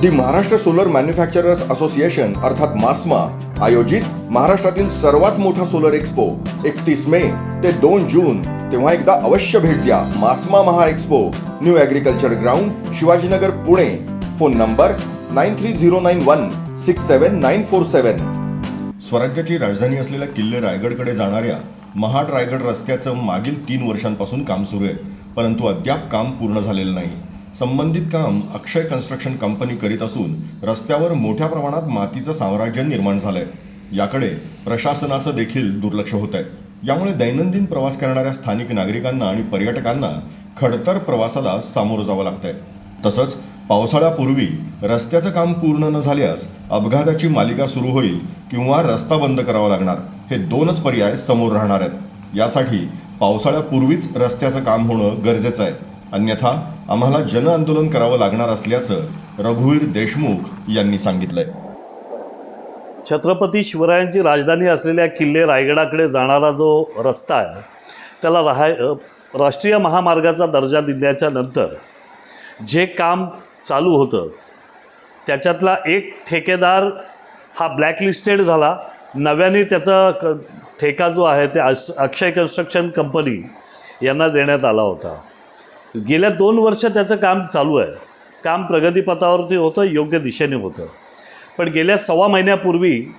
The Maharashtra solar manufacturers association अर्थात मास्मा आयोजित महाराष्ट्रातील सर्वात मोठा सोलर एक्स्पो एकतीस मे ते दोन जून. तेव्हा एकदा अवश्य भेट द्या. MASMA Maha expo new agriculture ground Shivajinagar Pune. Phone number nine three zero nine one six seven nine four seven. स्वराज्याची राजधानी असलेल्या किल्ले रायगडकडे जाणाऱ्या महाड रायगड रस्त्याचं मागील तीन वर्षांपासून काम सुरू आहे. परंतु अद्याप काम पूर्ण झालेलं नाही. संबंधित काम अक्षय कन्स्ट्रक्शन कंपनी करीत असून रस्त्यावर मोठ्या प्रमाणात मातीचं साम्राज्य निर्माण झालंय. याकडे प्रशासनाचं देखील दुर्लक्ष होत आहे यामुळे दैनंदिन प्रवास करणाऱ्या स्थानिक नागरिकांना आणि पर्यटकांना खडतर प्रवासाला सामोरं जावं लागतंय. तसंच पावसाळ्यापूर्वी रस्त्याचं काम पूर्ण न झाल्यास अपघाताची मालिका सुरू होईल किंवा रस्ता बंद करावा लागणार. हे दोनच पर्याय समोर राहणार आहेत. यासाठी पावसाळ्यापूर्वीच रस्त्याचं काम होणं गरजेचं आहे. अन्यथा आम्हाला जनआंदोलन करावं लागणार असल्याचं रघुवीर देशमुख यांनी सांगितलंय. छत्रपती शिवरायांची राजधानी असलेल्या किल्ले रायगडाकडे जाणारा जो रस्ता आहे त्याला राहाय राष्ट्रीय महामार्गाचा दर्जा दिल्याच्या नंतर जे काम चालू होतं त्याच्यातला एक ठेकेदार हा ब्लॅकलिस्टेड झाला. नव्याने त्याचा क ठेका जो आहे ते अक्षय कन्स्ट्रक्शन कंपनी यांना देण्यात आला होता. गेल्या दोन वर्ष त्याचं काम चालू आहे. काम प्रगतीपथावरती होतं योग्य दिशेने होतं. पण गेल्या सव्वा महिन्यापूर्वी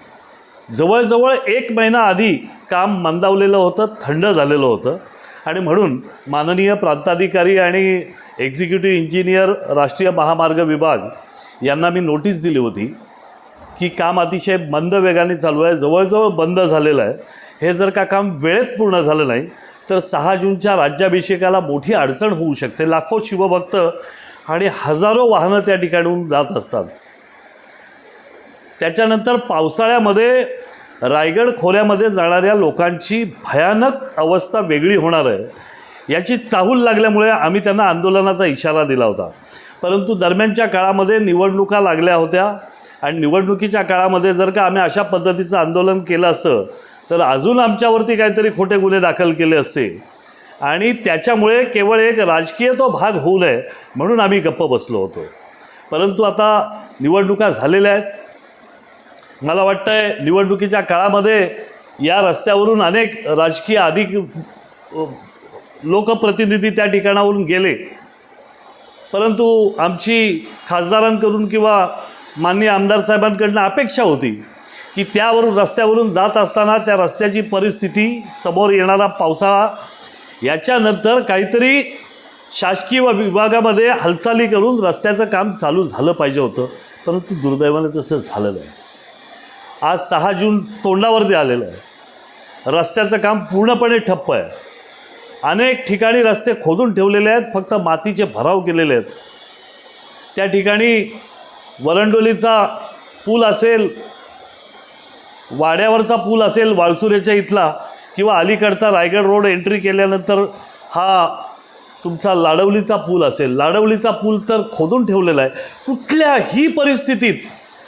जवळजवळ एक महिना आधी काम मंदावलेलं होतं थंड झालेलं होतं. आणि म्हणून माननीय प्रांताधिकारी आणि एक्झिक्युटिव्ह इंजिनियर राष्ट्रीय महामार्ग विभाग यांना मी नोटीस दिली होती की काम अतिशय मंद वेगाने चालू आहे जवळजवळ बंद झालेलं आहे. हे जर का काम वेळेत पूर्ण झालं नाही तर सहा जूनच्या राज्याभिषेकाला मोठी अडचण होऊ शकते. लाखो शिवभक्त आणि हजारो वाहनं त्या ठिकाणून जात असतात. त्याच्यानंतर पावसाळ्यामध्ये रायगड खोऱ्यामध्ये जाणाऱ्या लोकांची भयानक अवस्था वेगळी होणार आहे. याची चाहूल लागल्यामुळे आम्ही त्यांना आंदोलनाचा इशारा दिला होता. परंतु दरम्यानच्या काळामध्ये निवडणुका लागल्या होत्या आणि निवडणुकीच्या काळामध्ये जर का आम्ही अशा पद्धतीचं आंदोलन केलं असतं तर अजून आमच्यावरती काहीतरी खोटे गुन्हे दाखल केले असते आणि त्याच्यामुळे केवळ एक राजकीय तो भाग होऊ नये म्हणून आम्ही गप्प बसलो होतो. परंतु आता निवडणुका झालेल्या आहेत. मला वाटतं आहे निवडणुकीच्या काळामध्ये या रस्त्यावरून अनेक राजकीय अधिक लोकप्रतिनिधी त्या ठिकाणावरून गेले. परंतु आमची खासदारांकडून किंवा माननीय आमदार साहेबांकडनं अपेक्षा होती. की त्यावरून रस्त्यावरून जात असताना त्या रस्त्याची परिस्थिती समोर येणारा पावसाळा याच्यानंतर काहीतरी शासकीय विभागामध्ये हालचाली करून रस्त्याचं काम चालू झालं पाहिजे होतं. परंतु दुर्दैवाने तसं झालं नाही. आज सहा जून तोंडावरती आलेलं आहे. रस्त्याचं काम पूर्णपणे ठप्प आहे. अनेक ठिकाणी रस्ते खोदून ठेवलेले आहेत फक्त मातीचे भराव केलेले आहेत. त्या ठिकाणी वरंडोलीचा पूल असेल वाड्यावरचा पूल असेल वाळसुरेच्या इथला किंवा अलीकडचा रायगड रोड एंट्री केल्यानंतर हा तुमचा लाडवलीचा पूल असेल. लाडवलीचा पूल तर खोदून ठेवलेला आहे. कुठल्याही परिस्थितीत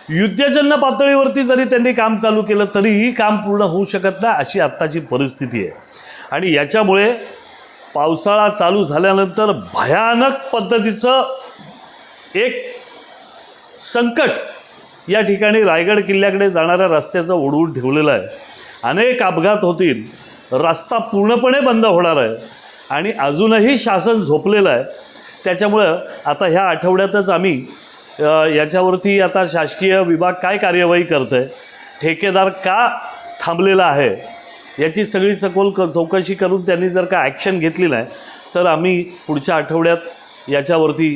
युद्धजन्य पातळीवरती जरी त्यांनी काम चालू केलं तरीही काम पूर्ण होऊ शकत नाही अशी आत्ताची परिस्थिती आहे. आणि याच्यामुळे पावसाळा चालू झाल्यानंतर भयानक पद्धतीचं एक संकट या ठिकाणी रायगड किल्ल्याकडे जाणाऱ्या रस्त्याचं ओढवून ठेवलेलं आहे. अनेक अपघात होतील. रस्ता पूर्णपणे बंद होणार आहे. आणि अजूनही शासन झोपलेलं आहे. त्याच्यामुळं आता ह्या आठवड्यातच आम्ही याच्यावरती आता शासकीय विभाग काय कार्यवाही करतं आहे ठेकेदार का थांबलेला आहे याची सगळी सखोल क चौकशी करून त्यांनी जर का ॲक्शन घेतली नाही तर आम्ही पुढच्या आठवड्यात याच्यावरती